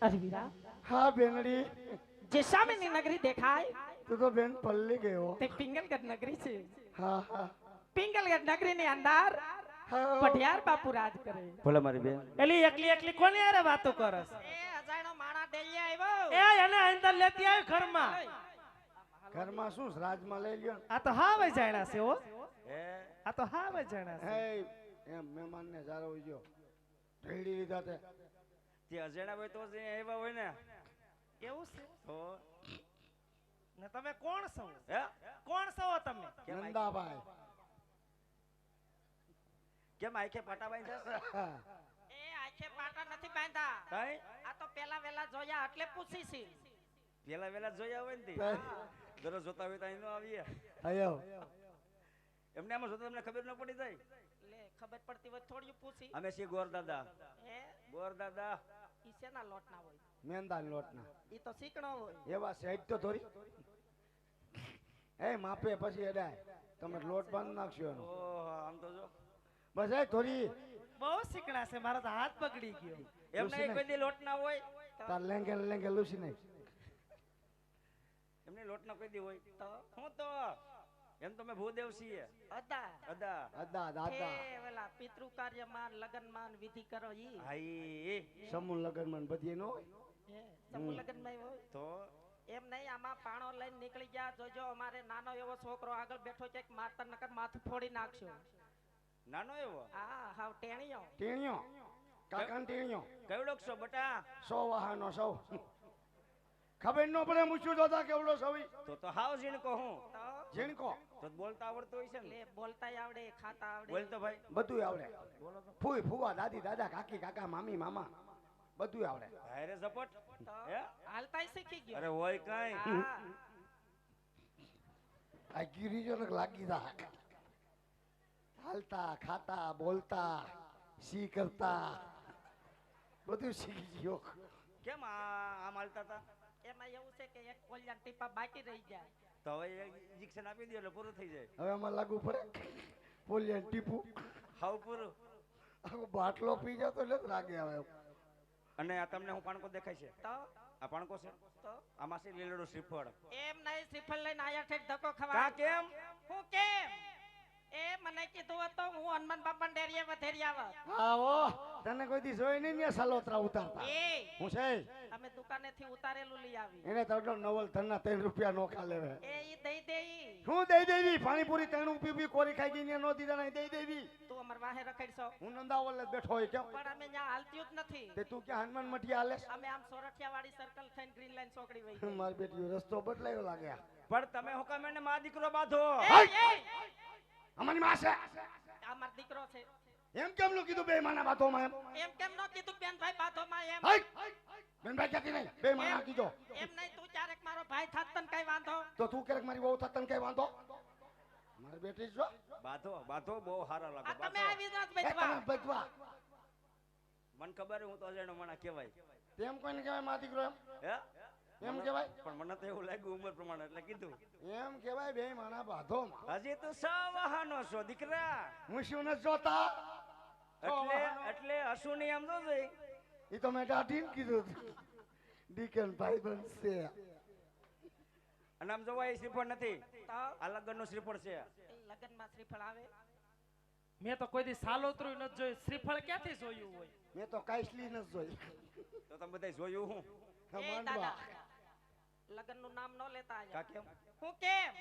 અરે વીરા. હા બેનડી જે સામેની નગરી દેખાય? તું તો બેન પલ્લી ગયો. તે પિંગલગઢ નગરી છે. હા હા. પિંગલગઢ નગરીની અંદર પઢિયાર બાપુ રાજ કરે. ભલે મારી બેન. એલી એકલી એકલી કોની હારે વાતો કરસ એ અજાણો માણા ડેલી આવ્યો. એ એને અંદર લેતી આવ્યો ઘરમાં. ઘરમાં શું? રાજમાં લઈ લ્યો આ તો હા ભાઈ જાણા છે ઓ આ તો હા ભાઈ જાણા છે એમ મહેમાનને જારો ઉજ્યો ઢેડી લીધા તે. જે અજેડા હોય તો જ આવ્યા હોય ને એવું છે? તો ને તમે કોણ છો? હે? કોણ છો તમે? નંદાભાઈ. કેમ આખે પાટા બાંધ્યા છે? એ આખે પાટા નથી બાંધા કઈ? આ તો પેલા વેલા જોયા એટલે પૂછી છે. પેલા વેલા જોયા હોય ને તે? દરરોજ જોતા હોય તો અહીં આવીએ. આયો એમને આમાં જોતા તમને ખબર ન પડી જાય? ખબર પડતી હોય થોડી પૂછી. અમે છીએ ગોર દાદા ગોર દાદા ઈ શેના લોટ ના હોય? મેંદા લોટના. ઈ તો શીકણો હોય. એવા સેટ તો થોડી. એ માપે પછી એડાય તમે લોટ બાંધ નાખશો એનો. ઓહો આમ તો જો. બસ એ થોડી. બહુ શીકણા છે મારા તો હાથ પકડી ગયો. એમને કોઈ દી લોટ ના હોય તાર લેંગે લેંગે લૂસી નહીં એમને લોટ ના કોઈ દી હોય તો. હું તો એમ તમે મેં ભૂદેવ છીએ. અદા. અદા. દાદા એ વેલા પિતૃ કાર્યમાન લગનમાન વિધિ કરો ઈ? હાઈ. સમૂહ લગન માન બધી નો હોય? એ સમૂહ લગનમાં હોય? તો? એમ નહીં આમાં પાણો લઈને નીકળી ગયા. જોજો અમારે નાનો એવો છોકરો આગળ બેઠો છે કે માતર નકર માથું ફોડી નાખશો. નાનો એવો? હા હાવ ટેણીયો. ટીણીઓ કાકાન ટીણીઓ કયો છો બટા? સો વાહનો સૌ. ખબર નો પડે મૂછું જોતા કેવડો સવી તો તો હાવ જીણ હું. ઝીણકો? તો બોલતા આવડતો હોય છે ને? બોલતા આવડે ખાતા આવડે. બોલ તો ભાઈ. બધું આવડે. ફૂઈ ફૂવા દાદી દાદા કાકી કાકા મામી મામા બધું આવડે. હાયરે ઝપટ. હે? હાલતાય શીખી ગયો. અરે હોય કઈ. આ ગીરી જો લાગી જા. હાલતા ખાતા બોલતા સી કરતા? બધું શીખી ગયો. કેમ આ આમ હાલતા હતા એમાં એવું છે કે એક કોલિયાન ટીપા બાકી રહી જાય. તો હવે ઇન્જેક્શન આપી દો એટલે પૂરું થઈ જાય. હવે આમાં લાગુ પડે પોલિયન ટીપુ. હાવ પૂરું. આખો બાટલો પી જાવ તો એટલે જ રાગે આવે અને આ તમને હું પાણકો દેખાય છે? તો? આ પાણકો છે? તો? આમાં છે લીલડું શ્રીફળ. એમ નહીં શ્રીફળ લઈને આયા ઠેક ધક્કો કા ખવા કેમ? હું કેમ? એ મને કીધું હતું હું હનુમાન બાપા ડેરીએ વધેરી આવત આવો. તને કોઈ દી જોઈ નહીં ને સલોત્રા ઉતારતા. એ. હું છે? અમે દુકાનેથી ઉતારેલું લઈ આવી. એને તો નવલ ધનના 3 રૂપિયા નોખા લેવે. એ ઈ દઈ દેઈ. હું દઈ દેવી? પાણીપુરી ત્રણ પી પી કોરી ખાઈ ગઈ ને નો દીધા નહીં દઈ દેવી? તું અમાર વાહે રખડશો. હું નંદાવલ લે બેઠો હોય કેમ? પણ અમે ત્યાં હાલતી જ નથી. તે તું કે હનુમાન મઠિયા હાલે અમે આમ સોરઠિયા વાળી સર્કલ થઈને ગ્રીન લાઈન ચોકડી વઈ મારી બેટી રસ્તો બદલાયો લાગ્યા પણ તમે હુકમ કામ એને માં દીકરો બાંધો? એ એ. અમારી માં છે. આ મારો દીકરો છે. એમ કેમ નું કીધું બે માના બાતોમાં એમ? એમ કેમ ન કીધું બેન ભાઈ બાધોમાં એમ! બેનભાઈ ક્યાંથી નહીં? બે માના કીધો. એમ નહીં તું ક્યારેક મારો ભાઈ થાત તને કઈ વાંધો? તો તું ક્યારેક મારી બહુ તન કઈ વાંધો? મારી બેટી જો બાંધો બાંધો બહુ સારા લાગે તમે આવી જાત એ બેઠવા તમે બચવા મને ખબર હું તો અજાણ્યો મણા કહેવાય. તેમ કોઈને કહેવાય મા દીકરો એમ? હે? એમ કહેવાય? પણ મને તો એવું લાગ્યું ઉંમર પ્રમાણે એટલે કીધું. એમ કહેવાય બે માણા બાધો હજી તું સવાહનો છો દીકરા. હું શું નથી જોતા? એટલે એટલે હસુ નહીં આમ તો એ તો મેં દાઢીને કીધું. ડીકન ભાઈ બનશે. અને આમ જોવા એ શ્રીફળ નથી. આ લગ્નનું શ્રીફળ છે. લગનમાં શ્રીફળ આવે. મેં તો કોઈ દી સાલોતરું નથી જોયું. શ્રીફળ ક્યાંથી જોયું હોય? મેં તો કાઈસલી નથી જોઈ. તો તમે બધા જોયું હું? હા, એ નું નામ ન લેતા કા આયા કેમ હું કેમ?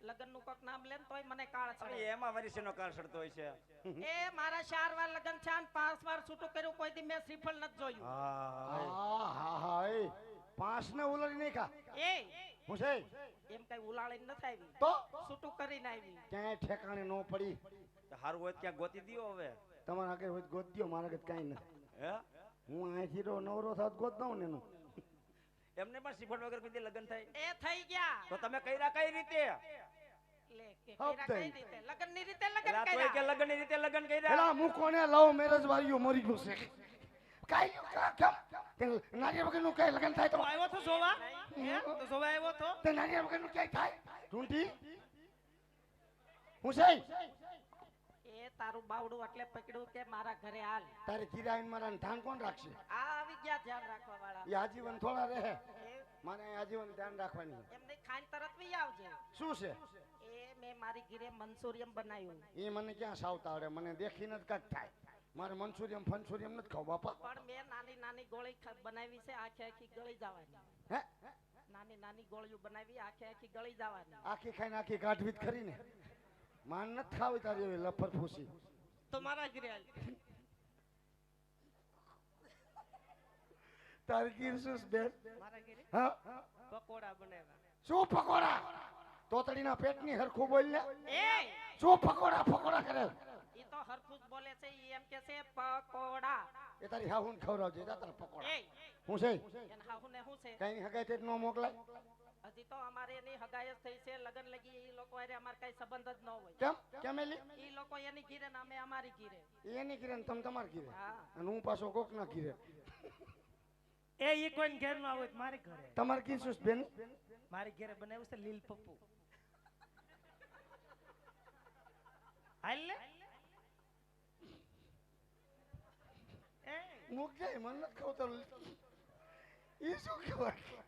લગનનું કોક નામ લે ને તોય મને કાળ ચડે. એમાં વરીસેનો કાળ ચડતો હોય છે. એ મારા ચાર વાર લગન છે અને પાંચ વાર છૂટું કર્યું કોઈ દી મેં શ્રીફળ નથી જોયું. હા હા હા. હા એ પાંચ ને ઉલાડી નહીં ખા એ? હું છે? એમ કઈ ઉલાળી નથી આવી? તો? છૂટું કરીને આવી. ક્યાંય ઠેકાણે ન પડી. હારું હોય ક્યાં ગોતી દ્યો હવે. તમારા આગળ હોય ગોત દ્યો મારા આગળ કાંઈ નથી. હે? હું અહીંથી નવરો થાત ગોત દઉં ને એનું. એમને પણ શ્રીફળ વગર કોઈ લગ્ન થાય. એ થઈ ગયા. તો તમે કર્યા કઈ રીતે? લગનની લગન કે લગ્નની લગ્ન કર્યા. હું કોને લવ મેરેજ વાળીઓ મરી ગયું છે? કાંઈ કેમ? તે નારિયેળ વગરનું કઈ લગ્ન થાય તો? આવ્યો તો જોવા? હે? તો જોવા આવ્યો તો? તે નારિયેળ વગરનું ક્યાંય થાય? ઢૂંઢી હું છે? એ તારું બાવડું એટલે પકડ્યું કે મારા ઘરે હાલ. તારે કિરાયન મારા ધ્યાન કોણ રાખશે? આ આવી ગયા ધ્યાન રાખવા વાળા એ આજીવન થોડા રહે. મારે આજીવન ધ્યાન રાખવાની એમને ખાઈને તરત બી આવજે. શું છે? એ મેં મારી ઘીરે મનસુરિયમ બનાવ્યું. એ મને ક્યાં સાવતા આવડે? મને દેખીને જ કાંઈક થાય. મારે મનસુરિયમ ફનસુરિયમ નથી ખાવ બાપા. પણ મેં નાની નાની ગોળી બનાવી છે આખી આખી ગળી જવાની. હે? નાની નાની ગોળીઓ બનાવી આખી આખી ગળી જવાની. આખી ખાઈને આખી કાઢવી જ ખરી ને માન ન ખાવી તારી એવી લફર ફૂસી. તો મારા ઘરે હાલ તારી ગીર શું બેન? મારા ઘરે? હા. પકોડા બનાવ્યા. શું પકોડા? તોતડીના પેટની હરખું બોલ લે. એ! શું પકોડા પકોડા કરે? ઈ તો હરખું જ બોલે છે ઈ એમ કે છે પકોડા. એ તારી હાહુન ખવરાવજે જા તારા પકોડા. હું છે? એને હાહુને શું છે? કઈ હગાઈ તે નો મોકલાય? હજી તો અમારે એની હગાયત થઈ છે લગન લગી એ લોકો અરે અમારે કઈ સંબંધ જ ન હોય. કેમ? કેમ એલી? ઈ લોકો એની ઘીરે ને અમે અમારી ઘીરે. એની ઘીરે ને તમે તમાર ઘીરે? અને હું પાછો કોક ના ઘીરે? એ ઈ કોઈ ઘેર નો આવે તો મારી ઘરે. તમાર કી શું બેન? મારી ઘરે બનાવ્યું છે લીલ પપ્પુ. હાલ ને એ મૂક મને નથી ખબર ઈ શું કહેવાય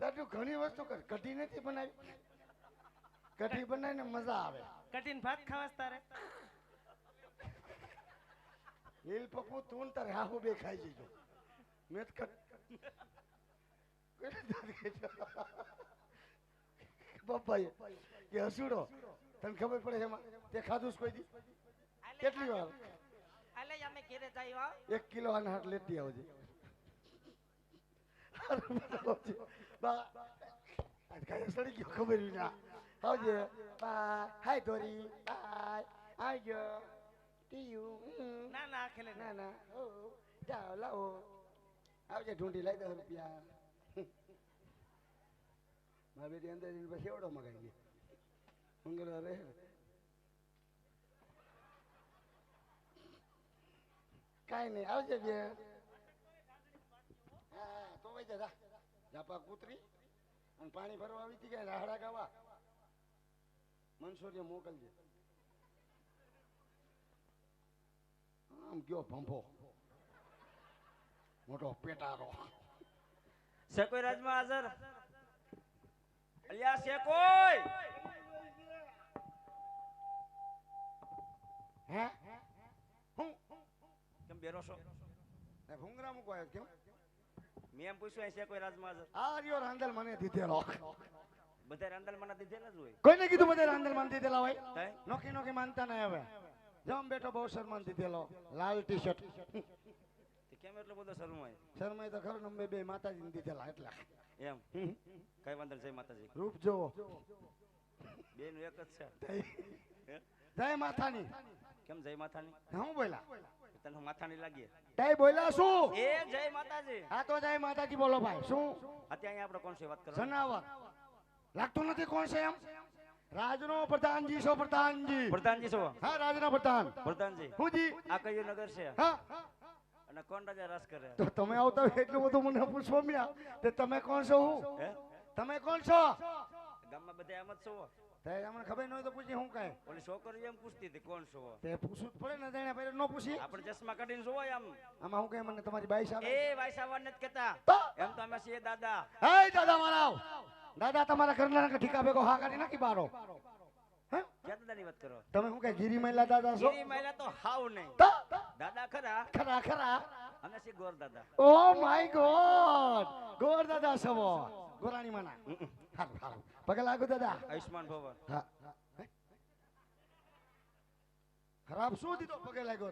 તારું ઘણી વસ્તુ કર. કઢી નથી બનાવી? કઢી બનાવીને મજા આવે. કઠિન ભાત ખાવાસ તારે? લીલ પપ્પુ તું તારે હાહુ બે ખાઈ જજો. મેં પપ્પાએ કે હસુડો. તને ખબર પડે છે એમાં? તે ખાધું છે કોઈ દી? કેટલી વાર? એક કિલો આના હાથ લેતી આવજે. બા કાંઈ સડી ગયો ખબર ય ના આવજે બાય હાય ધોરી બાય આવજો ટીયુ. ના ના ખેલે ના ના ઓ જાઓ લાવો આવજે ઢૂંઢી લઈ દસ રૂપિયા મારી બેટી અંદર પછી એવડો ગઈ મંગળવાર કાંઈ નહીં આવજે બે વઈ જા. જાપા કૂતરી અને પાણી ભરવા આવી હતી કે રાહડા ગાવા. મનસુરિયા મોકલજે. આમ ગયો ભંભો. મોટો પેટારો. શેકોઈ રાજમાં હાજર? અલ્યા શેકોઈ હે? હું કેમ બેરો છો? ભૂંગરા મૂકવા કેમ? મેં એમ પૂછ્યું છે કોઈ રાજમાં આ રહ્યો રાંદલ મને દીધેલો. બધા રાંદલ મને દીધેલા જ હોય. કોઈને કીધું બધે રાંદલ મને દીધેલા હોય? નોકી નોકી માનતા નહીં હવે જમ બેઠો બહુ શરમાન દીધેલો. લાલ ટી શર્ટ કેમ એટલો બધો શરમાય? શરમાય તો ખરો નંબર બે માતાજી દીધેલા એટલા. એમ? કઈ વાંધો જય માતાજી. રૂપ જોવો. બેન એક જ છે? જય. માથાની. કેમ જય માથાની? હું બોલ્યા? તને માથાની લાગીએ તઈ બોલ્યા શું? એ જય માતાજી. હા તો જય માતાજી બોલો ભાઈ. શું? અત્યારે આપણે કોણ છે વાત કરો જનાવર. લાગતું નથી કોણ છે એમ? રાજનો પ્રધાનજી છો પ્રધાનજી. પ્રધાનજી છો? હા રાજના પ્રધાન. પ્રધાનજી. હુંજી? આ કયું નગર છે? હા. અને કોણ રાજા રાસ કરે? તો તમે આવતા એટલું બધું મને પૂછવા મળ્યા તે તમે કોણ છો હું? તમે કોણ છો? ગામમાં બધા એમ જ છો? તે અમને ખબર ન હોય તો પૂછી હું કાંઈ? ઓલી છોકરી એમ પૂછતી હતી કોણ છો? તે પૂછવું જ પડે ને તેને પહેલા ન પૂછી. આપણે ચશ્મા કાઢીને જોવાય આમ. આમાં હું કઈ મને તમારી બાઈ સાહેબ એ વાયસાવાન નથી કેતા તો? એમ તો અમે છીએ દાદા. હે દાદા મારા દાદા તમારા ઘરના ઠીકા ભેગો હા કાઢી નાખી બારો. દાદાની વાત કરો? તમે શું કઈ ગીરી મહિલા દાદા છો? ગીરી મહિલા તો હાવ નહીં. દાદા ખરા? ખરા ખરા. અમે ગોર દાદા. Oh my God! ગોર દાદા સવો ગોરાણી માના હારું હારું. પગે લાગુ દાદા. આયુષ્માન ભવન હા? ખરાબ શું દીધો પગે લાગ્યો?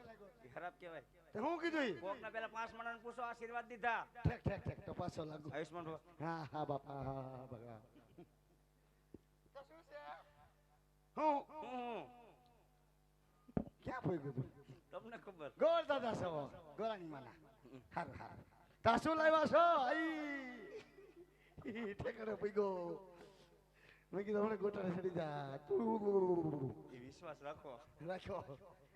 ખરાબ કહેવાય. તે હું કીધું ઈ? કોક પેલા પાંચ મણાને પૂછો આશીર્વાદ દીધા. ઠેક ઠેક ઠેક. તો પાછો લાગુ. આયુષ્માન ભવન હા હા બાપા હા હા ભગવાન. હું હું ક્યાં પોઈ ગયું તમને ખબર. ગોળ દાદા સવો ગોરાની માના હારું હારું. તા શું લાવ્યા છો? આઈ ઠેકડે પઈ ગયો મેં કીધું હમણાં ગોટાળે ચડી જા એ વિશ્વાસ રાખો. રાખ્યો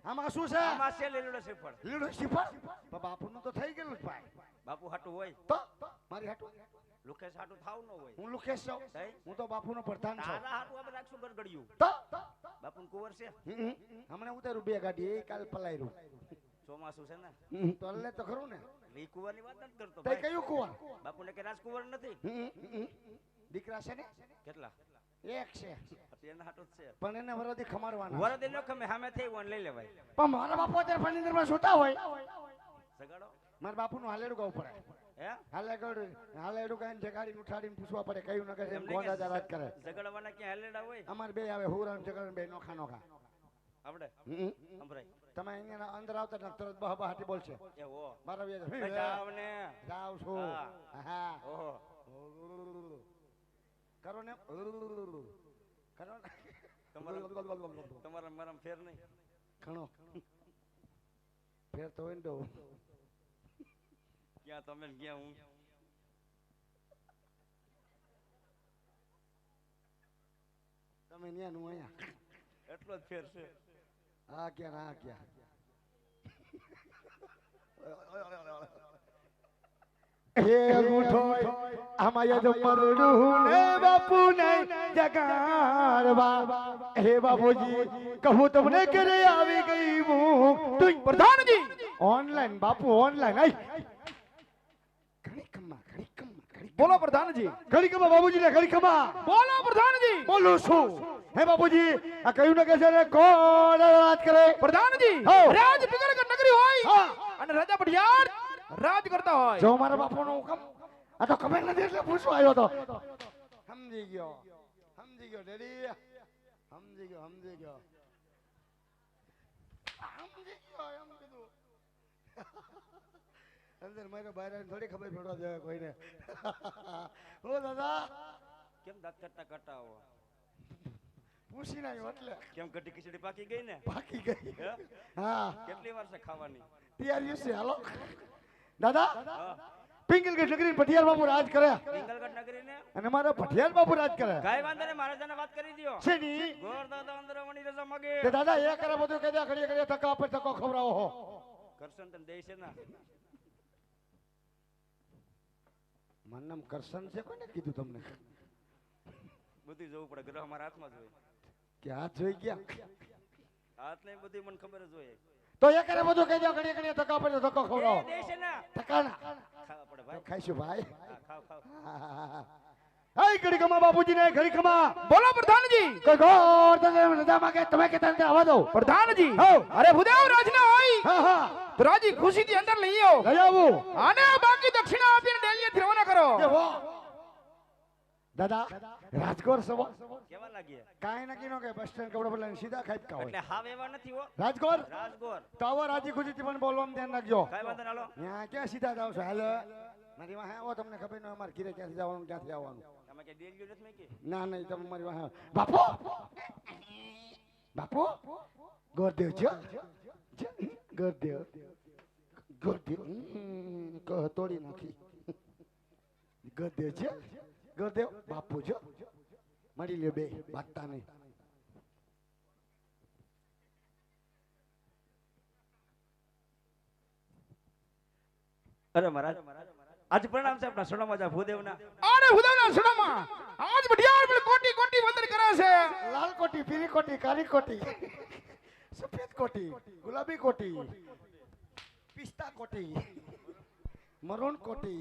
આમાં શું છે? આમાં છે લીલુડો શ્રીફળ. લીલો શિફળ બાપુ નું તો થઈ ગયેલું ભાઈ. બાપુ હાટું હોય. તો? મારી હાટું? લુકેશ હાટું થાવ ન હોય. હું લુકેશ છું? હું તો બાપુનો પ્રધાન છું. તારા હાટું આપણે રાખશું ગરગડિયું તો? બાપુને કુંવર છે? હમણાં ઉતારું બે ગાડી એ કાલ પલાયરું. ચોમાસું છે ને? તો અલ્લે તો ખરું ને. એટલે કુંવરની વાત નથી કરતો ભાઈ. કયું કુંવર? બાપુ ને કે રાજકુંવર નથી. દીકરા છે ને? કેટલા? એક છે. એના હાટું છે. પણ એને વરદી ખમાડવાના વરદી નો ખમે સામે થઈ વન લઈ લેવાય. પણ મારા બાપુ અત્યારે ફર્નિચરમાં સુતા હોય. સગાડો? મારા બાપુ નું હાલેડું ગાવું પડે. હે? હાલે ગળું હાલેડું કાંઈ જગાડીને ઉઠાડીને પૂછવા પડે કયું ન કરે એમ એમને ગોંડા રાજ કરે. ઝઘડવાના ક્યાં હેલેડા હોય? અમાર બે આવે હુરણ જગણ બે નોખા નોખા. આપણે સંભળાય. તમે અહીંયા અંદર આવતા ને તરત બહ બહાટી બોલશે. એ ઓ મારા બે જાવ ને. જાવ છું. હા. હા ઓહો. કરો ને. કરો ને. તમારા તમારા મારા ફેર નહીં. ઘણો. ફેર તો હોય ને તો. ક્યાં તમે ને ક્યાં હું તમે ન્યા નું અહીંયા એટલો જ ફેર છે હા ક્યાં હા ક્યાં હે ગુઠો આમાં યદ પરડું ને બાપુ ને જગાડવા હે બાપુજી કહું તમને કરે આવી ગઈ હું તું પ્રધાનજી ઓનલાઈન બાપુ ઓનલાઈન આઈ ઘડી કમ્મા ઘડી કમ્મા ઘડી બોલો પ્રધાનજી. ઘડી કમ્મા બાબુજી ને ઘડી કમ્મા બોલો પ્રધાનજી. બોલું છું. હે બાપુજી આ કયું ન કે છે કોણ વાત કરે? પ્રધાનજી હો. રાજ પિંગળગઢ નગરી હોય. હા. અને રાજા પટિયાર રાજ કરતા હોય. જો મારા બાપુનો હુકમ આ તો ખબર નથી એટલે પૂછવા આવ્યો તો સમજી ગયો. સમજી ગયો ડેડી. સમજી ગયો સમજી ગયો સમજી ગયો એમ કીધું અંદર મારે બહાર આવીને થોડી ખબર પડવા દેવા કોઈને. ઓ દાદા. કેમ દાંત કરતા કરતા આવો? પૂછી ના એટલે. કેમ કટી ખીચડી પાકી ગઈ ને? પાકી ગઈ. હા? કેટલી વાર છે ખાવાની? તૈયારી છે હાલો. દાદા હા. પિંગલગઢ નગરી પટિયાર બાપુ રાજ કરે. પિંગલગઢ નગરી ને અને મારા પટિયાર બાપુ રાજ કરે. કાંઈ વાંધો નહીં મહારાજાને વાત કરી દ્યો. છે ની. ગોર દાદા અંદર મણી રજા માગે. તે દાદા એ કરે બધું કે દે ઘડી ઘડી ધક્કા પર ધક્કો ખવરાવો હો. કરશન તને દે છે ને? મારું નામ કરશન છે કોને કીધું તમને? બધી જોવું પડે ગ્રહ મારા હાથમાં જોઈએ કે હાથ જોઈ ગયા? હાથ નહીં બધી મને ખબર જ હોય. તો એ કરે બધું કહી દો ઘડીએ ઘડીએ ધક્કા પડે ધક્કો એ ખવડાવો દે ધક્કાના. ખાવા પડે ભાઈ. ખાઈશું ભાઈ. હા, ખાવ ખાવ હાય ઘડી કમા બાપુજી ને ઘડી કમા બોલો પ્રધાનજી. કોઈ ગોર તો રજા માંગે તમે કે તને આવા દો. પ્રધાનજી. હો. અરે ભુદેવ રાજ ના હોય. હા હા. તો રાજી ખુશીથી અંદર લઈ આવો. લઈ આવો. અને બાકી દક્ષિણા આપીને ડેલીએથી રવાના કરો. દાદા રાજકોટ સવો કેવા લાગીએ કાંઈ નક્કી નો કે બસ સ્ટેન્ડ કપડા બદલાઈને સીધા ખાઈ એટલે હા એવા નથી હો? રાજકોટ રાજગોર તો આવો રાજી ખુશીથી પણ બોલવામાં ધ્યાન રાખજો. કાઈ વાંધો ના લો ત્યાં ક્યાં સીધા જાવ છો? હાલો. મારી વાહે આવો તમને ખબર ન અમાર અમારે ઘીરે ક્યાંથી જવાનું ક્યાંથી આવવાનું? તમે કે ડેલીઓ નથી મેકી ના નહીં તમે મારી વાહે બાપુ! બાપુ! ગોરદેવ છો? ગોરદેવ. ગોરદેવ. હમ, કહ તોડી નાખી. ગોરદેવ છે? ગધે? બાપુ છે? મળી લે બે વાગતા નહીં અરે મહારાજ આજ પ્રણામ છે આપણા સોનામાં જા ભૂદેવના. અરે ભૂદેવના સોનામાં આજ બઢિયાર પેલી કોટી કોટી વંદન કરે છે. લાલ કોટી પીળી કોટી કાળી કોટી સફેદ કોટી ગુલાબી કોટી પિસ્તા કોટી મરૂન કોટી.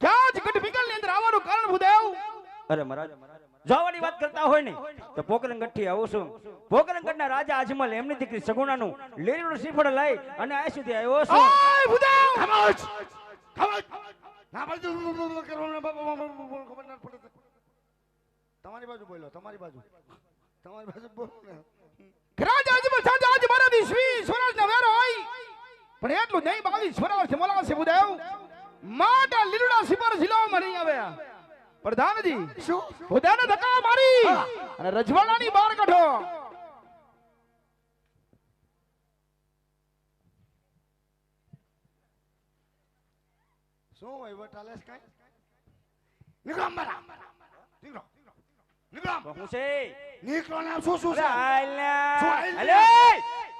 ક્યાં જ ગઢ પિંગલની અંદર આવવાનું કારણ ભૂદેવ અરે મહારાજ જવાની વાત કરતા હોય ને તો પોકરણગઢથી આવું છું પોકરણગઢ ના રાજા અજમલ એમની દીકરી સગુણાનું લીલું શ્રીફળ લઈ અને આ સુધી આવ્યો છું ઓય ભુદેવ! ના કરવાનું, ખબર ના પડે તમારી બાજુ બોલો તમારી બાજુ તમારી બાજુ બોલો રાજા અજમલ સાજા આજ મારા વિશ્વી સ્વરાજ ના વેરો હોય પણ એટલું નહીં બાવીસ વર્ષ છે મોલા છે માટા લીલુડા સિપર જિલ્લામાં નહીં આવે પ્રધાનજી શું? ભુદેવને ધક્કા મારી. અને રજવાડાની બહાર કાઢો. શું વહીવટ હાલે છે કાંઈ? નીકળો અંબારા. નીકળો. નીકળો નીકળો હું છે? નીકળો ને શું શું છે? હાલ હાલ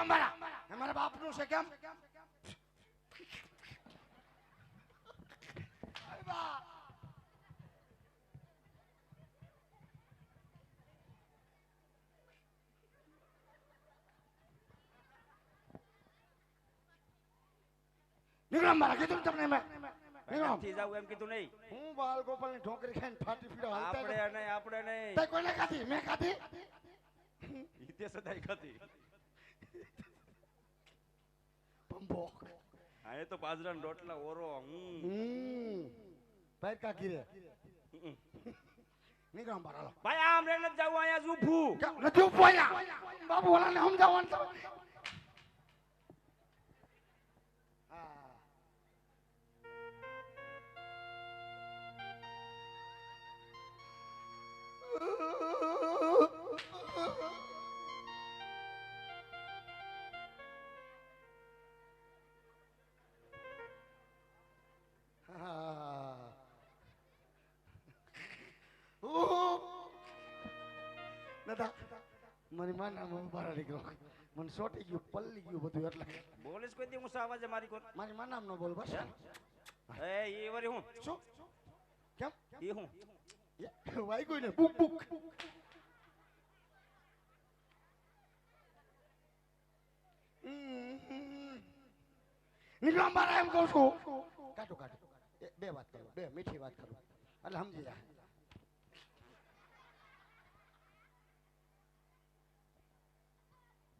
અંબારા. એ મારા છે કેમ? નીકળો મારા કીધું ને તમને મેં. નથી જાવું એમ કીધું નહીં. હું બાલ ગોપાલની ઠોકરી ખાઈને ફાટી ફીડો આપણે નહીં આપણે નહીં. કોઈને ખાધી? મેં ખાધી? ઈ સદાય ખાધી. પંપો હા એ તો બાજરાના રોટલા ઓરો હું ભાઈ કાકી રે નીકળો હાલો. ભાઈ આમ રે નથી જાવું અહીંયા ઊભું. કેમ નથી ઊભો અહીંયા? બાબુ ઓલાને સમજાવવાનું તો બહાર નીકળો મને સોટી ગયું પલ્લી ગયું બધું એટલે. બોલીશ કોઈ દી હું અવાજે મારી કોણ મારી મા નામ નો બોલ બસ. એ ઈ વરી હું? શું? કેમ? ઈ હું? વાગ્યું ને બુક બુક. નીકળો મારા એમ કહું છું. કાઢો કાઢો. બે વાત કરો બે મીઠી વાત કરું. એટલે સમજી જા.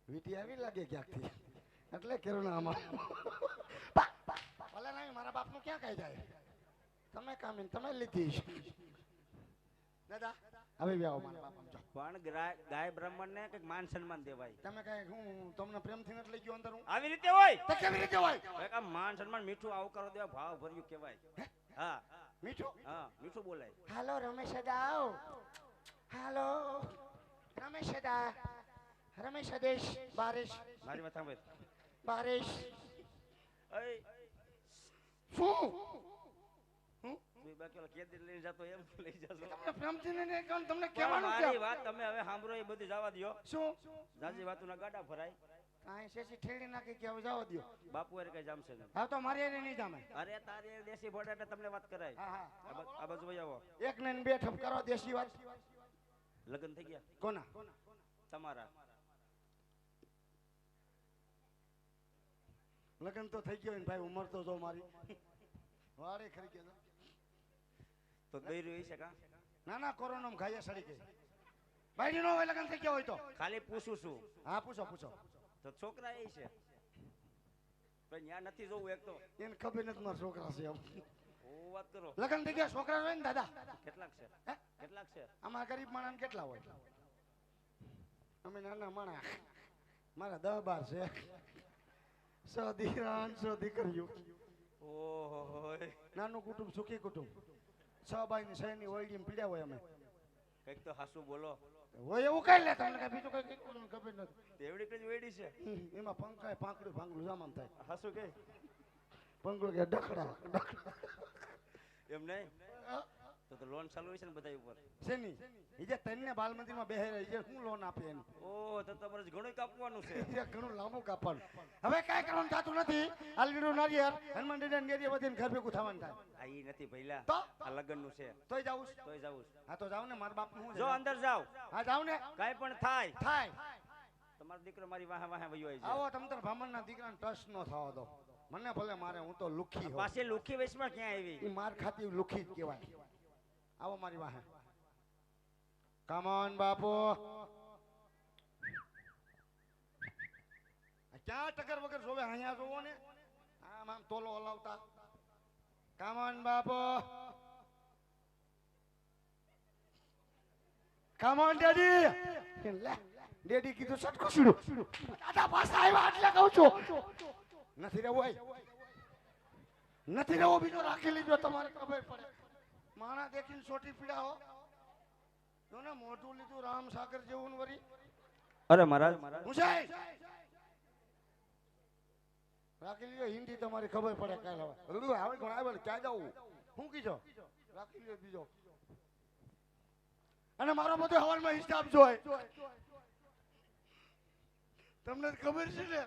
વીટી આવી લાગે ક્યાંકથી? એટલે કેરું ના ભલે નહીં મારા બાપનું ક્યાં કહી જાય તમે કામીને તમે લીધી. દાદા હવે બી મારા બાપ પણ ગાય બ્રાહ્મણ ને કંઈક માન સન્માન દેવાય. તમે કઈ હું તમને પ્રેમથી નથી લઈ ગયો અંદર હું? આવી રીતે હોય? તો કેવી રીતે હોય? માન સન્માન મીઠું આવકારો દેવા ભાવ ભર્યું કહેવાય. હા? મીઠું? હા મીઠું બોલાય. હાલો રમેશ દાવ હાલો. રમેશ દા રમેશ દેશ બારેશ. મારી વાત સાંભળ બારેશ. અય. શું તું બાકી ઓલો કેદી લઈને જતો એમ લઈ જશો તમને તમને કહેવાનું મારી વાત તમે હવે સાંભળો એ બધી જવા દ્યો. શું? જાજી વાતુના ગાડા ભરાય. કાંઈ શેષી ઠેડી નાખી કે હવે જવા દ્યો. બાપુ કઈ જામશે નહીં. હા તો મારી નહીં જામે. અરે તારે દેશી ભોડા તમને વાત કરાય. હા હા. આ બાજુ આવો. એક ને બે ઠપ કરો દેશી વાત. લગ્ન થઈ ગયા? કોના? તમારા. લગ્ન તો થઈ ગયો ને ભાઈ ઉંમર તો જો મારી. વારે ખરી ગયા તો દઈ છે કા? ના ના કોરોનામાં ખાઈએ સડી ગઈ ભાઈ નો હોય લગ્ન થઈ ગયા હોય તો. ખાલી પૂછું છું. હા પૂછો પૂછો. તો છોકરા એ છે. પણ ત્યાં નથી જોવું એક તો. એને ખબર નથી મારા છોકરા છે એમ વાત કરો. લગ્ન થઈ ગયા છોકરા હોય ને દાદા? કેટલાક છે? કેટલાક છે? અમારા ગરીબ માણસ કેટલા હોય? અમે નાના માણસ. મારા દહ બાર છે. સ દીકરા સ દીકરીઓ ઓહો હોય નાનું કુટુંબ સુખી કુટુંબ. છ બાઈ ની સૈની ઓયડી પીડ્યા હોય અમે. કંઈક તો હાસુ બોલો. હોય એવું કઈ લે તમને કઈ બીજું કઈ કઈ ખબર નથી. તેવડી કઈ વેડી છે? એમાં પંખાય પાંકડું ભાંગડું જામ થાય. હાસુ કે? પંખડું કે ડખડા ડખડા. એમ નહીં? તો તો લોન ચાલુ છે ને બધા ઉપર? શેની? એ જે તને બાલ મંદિરમાં બેહે એ શું લોન આપે એને? ઓ તો તમારે ઘણું કાપવાનું છે. એ ઘણું લાંબુ કાપવાનું. હવે કાઈ કરવાનું થતું નથી. આલવીડું નારિયેળ હનુમાન ડીડન ગેરીએ વધીને ઘર ભેગું થવાનું થાય. આ ઈ નથી ભઈલા. તો? આ લગનનું છે. તોય જાવું? તોય જાવું હા તો જાવ ને મારા બાપ હું જો અંદર જાવ હા જાવ ને. કાઈ પણ થાય. થાય. તમારો દીકરો મારી વાહે વાહે વયો આવી આવો તમ તાર ભામણના દીકરાને ટચ નો થવા દો મને ભલે મારે હું તો લુખી પાછી લુખી વેશમાં ક્યાં આવી? ઈ માર ખાતી લુખી જ કહેવાય. આવો મારી વાહે. કમોન બાપુ. ક્યાં ટકર વગર જોવે, અહીંયા જોવો ને? આમ આમ તોલો હલાવતા. કમોન બાપુ. કમોન ડેડી ડેડી કીધું, સટકું સીડું. દાદા પાસે આવ્યા એટલે કહું છું. નથી રહેવું નથી રહેવો, બીજો રાખી લીધો, તમારે ખબર પડે. માણા દેખીને સોટી પીડા હો. જો ને મોઢું લીધું રામ સાગર જેવું વરી. અરે મહારાજ. મુસાઈ! રાખી લીધો હિન્દી તમારી ખબર પડે કાલ હવે. રૂડું આવે ઘણા આવે ક્યાં જવું હું? કીજો રાખી લીધો બીજો. અને મારો બધો હવાલમાં હિસાબ જોય. તમને ખબર છે ને?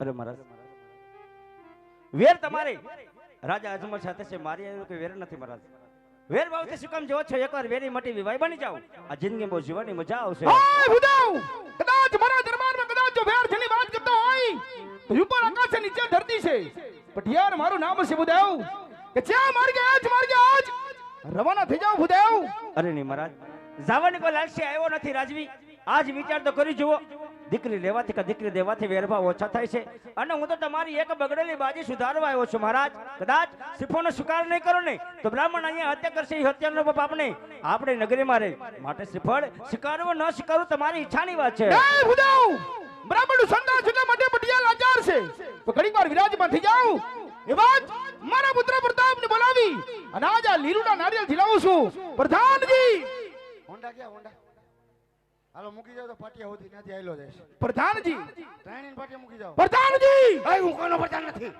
અરે મહારાજ. વેર તમારે. રાજા અજમલ સાથે છે મારી આવ્યું કે વેર નથી મહારાજ. વેર ભાવથી શું કામ જોવો છો? એકવાર વેરી મટી વિવાહ બની જાવ આ જિંદગી બહુ જીવવાની મજા આવશે. કદાચ મારા દરબારમાં કદાચ જો વેર જેની વાત કરતો હોય તો ઉપર આકાશ નીચે ધરતી છે. પણ યાર મારું નામ છે બુદેવ કે જે માર્ગે આજ માર્ગે આજ રવાના થઈ જાવ બુદેવ અરે નહીં મહારાજ. જાવાની કોઈ લાલસી આવ્યો નથી રાજવી. આજ વિચાર તો કરી જુઓ. દીકરી લેવાથી કે દીકરી દેવાથી વેરભાવ ઓછા થાય છે. અને હું તો તમારી એક બગડેલી બાજી સુધારવા આવ્યો છું મહારાજ. કદાચ સિફોનો સ્વીકાર નહીં કરો ને તો બ્રાહ્મણ અહીંયા હત્યા કરશે એ હત્યાનો બાપ આપણે આપણે નગરીમાં રહે. માટે શ્રીફળ સ્વીકારવો ન સ્વીકારવો તમારી ઈચ્છાની વાત છે. બ્રાહ્મણ સંતાન છૂટે માટે પટિયા લાચાર છે. તો ઘણી વાર વિરાજમાન થઈ જાઉં. એ વાત મારા પુત્ર પ્રતાપને બોલાવી અને આજ આ લીલુના નારિયેળ ખીલાવું છું. પ્રધાનજી! હોન્ડા ક્યાં હોન્ડા. હાલો મૂકી જાવ તો પાટિયા હોતી ત્યાંથી આયલો જઈશ પ્રધાનજી! ત્રણેય પાટિયા મૂકી જાવ પ્રધાનજી! એ હું કોનો પ્રધાન નથી.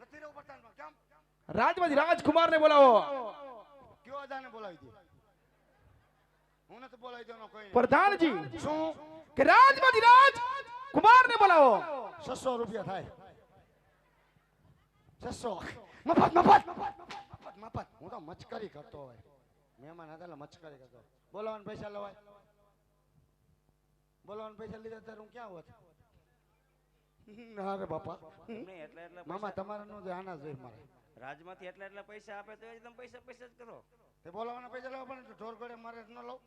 નથી રહેવું પ્રધાન કેમ? રાજમાંથી રાજકુમારને બોલાવો. કયો અદાને બોલાવી દે? હું નથી બોલાવી દેવાનો કોઈ પ્રધાનજી! શું? કે રાજમાંથી રાજ કુમારને બોલાવો. છસો રૂપિયા થાય. છસો. મફત મફત. મફત મફત. હું તો મચકરી કરતો હોય. મહેમાન હતા એટલે મચકરી કરતો બોલાવાનું પૈસા લેવાય બોલાવાના પૈસા લીધા ત્યારે હું ક્યાં હોત? ના બાપા. નહીં, એટલે એટલે મામા તમારે નું જ આના જોઈએ મારે. રાજમાંથી એટલા એટલા પૈસા આપે તો તમે પૈસા પૈસા જ કરો. તે બોલાવાના પૈસા લાવો પણ ઢોર ગળે મારે ન લઉં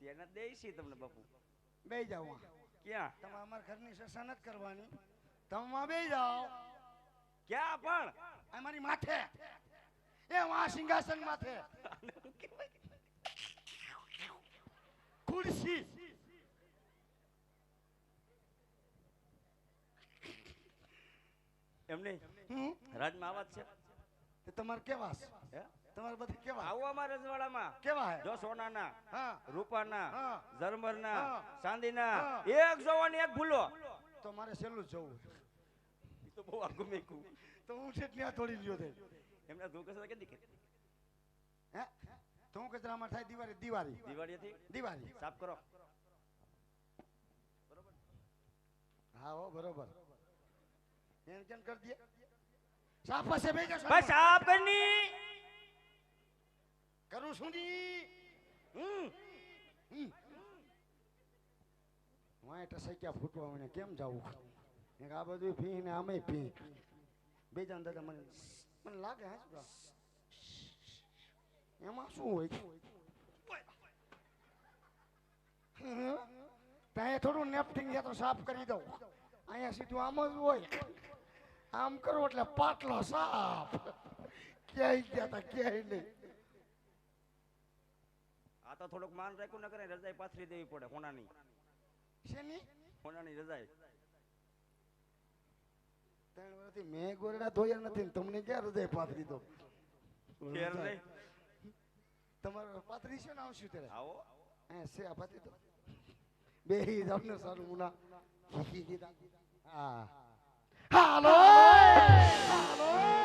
દઈ દેશી તમને બાપુ. બે જાવ ક્યાં? તમે અમારા ઘરની સસાન નથી કરવાની. તમે બે જાઓ. ક્યાં પણ? અમારી માથે. એ વા સિંહાસન માથે. ખુરશી. એમ નહીં? રાજમાં આવા છે. તે તમારે કેવા છે? તમારે બધી કેવા? આવવામાં રજવાડામાં. કેવા જો સોનાના હા. રૂપાના. ઝરમરના. ચાંદીના. એક જોવાની એક ભૂલો. તો મારે સેલું જવું તો બહુ આગું મેકું. તો હું છે ત્યાં તોડી લ્યો તે. એમને ધોકા સાથે કે દીકરી હે? તો હું કચરામાં થાય દિવાળી દિવાળી. દિવાળીથી દિવાળી. સાફ કરો. બરોબર હા હો બરોબર. એમ कर दिया साफ સાફ પાસે बस છું. જી. હમ. હમ. વાંય ટસક્યા ફૂટવા મને કેમ જાવું? આ બધું ફી ને આમે ફી બે જણ દાદા મને મને લાગે હા? એમાં શું હોય? ત્યાં થોડું નેપથિંગ તો સાફ કરી દઉં. અહીંયા સીધું આમ જ હોય. આમ કરો એટલે પાટલો સાફ ક્યાંય ગયા તા ક્યાંય નહીં આ તો થોડુંક માન રાખ્યું ન કરે રજાઈ પાથરી દેવી પડે હોનાની શેની હોનાની રજાઈ ત્રણ વર્ષથી મેં ગોરડા ધોયા નથી તમને ક્યાં રજાઈ પાથરી દો ફેર નહીં તમારે પાથરી છે ને આવશું ત્યારે આવો હે છે આ પાથરી દો બે તમને સારું મુના હા હાલો હાલો